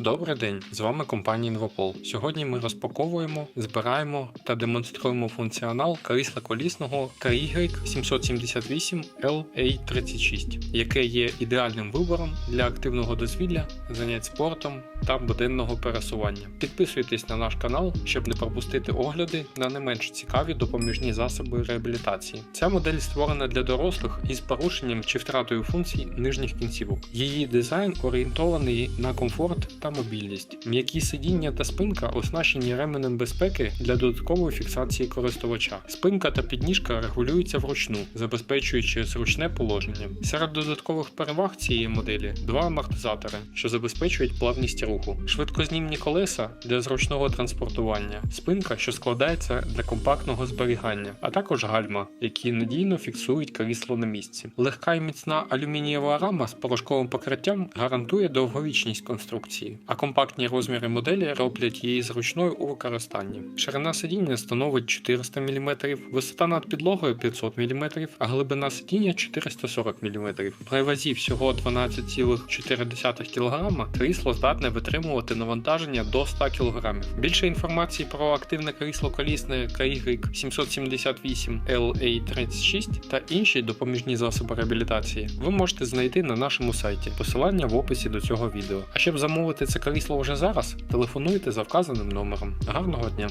Добрий день, з вами компанія Інвопол. Сьогодні ми розпаковуємо, збираємо та демонструємо функціонал крісла колісного KY 778 LA36, яке є ідеальним вибором для активного дозвілля, занять спортом та буденного пересування. Підписуйтесь на наш канал, щоб не пропустити огляди на не менш цікаві допоміжні засоби реабілітації. Ця модель створена для дорослих із порушенням чи втратою функцій нижніх кінцівок. Її дизайн орієнтований на комфорт та мобільність. М'які сидіння та спинка оснащені ременем безпеки для додаткової фіксації користувача. Спинка та підніжка регулюються вручну, забезпечуючи зручне положення. Серед додаткових переваг цієї моделі два амортизатори, що забезпечують плавність руху, швидкознімні колеса для зручного транспортування, спинка, що складається для компактного зберігання, а також гальма, які надійно фіксують крісло на місці. Легка і міцна алюмінієва рама з порошковим покриттям гарантує довговічність конструкції, а компактні розміри моделі роблять її зручною у використанні. Ширина сидіння становить 400 мм, висота над підлогою 500 мм, а глибина сидіння 440 мм. При вазі всього 12,4 кг крісло здатне витримувати навантаження до 100 кг. Більше інформації про активне крісло колісне KY 778 LA36 та інші допоміжні засоби реабілітації ви можете знайти на нашому сайті. Посилання в описі до цього відео. А щоб замовити це крісло вже зараз, телефонуйте за вказаним номером. Гарного дня!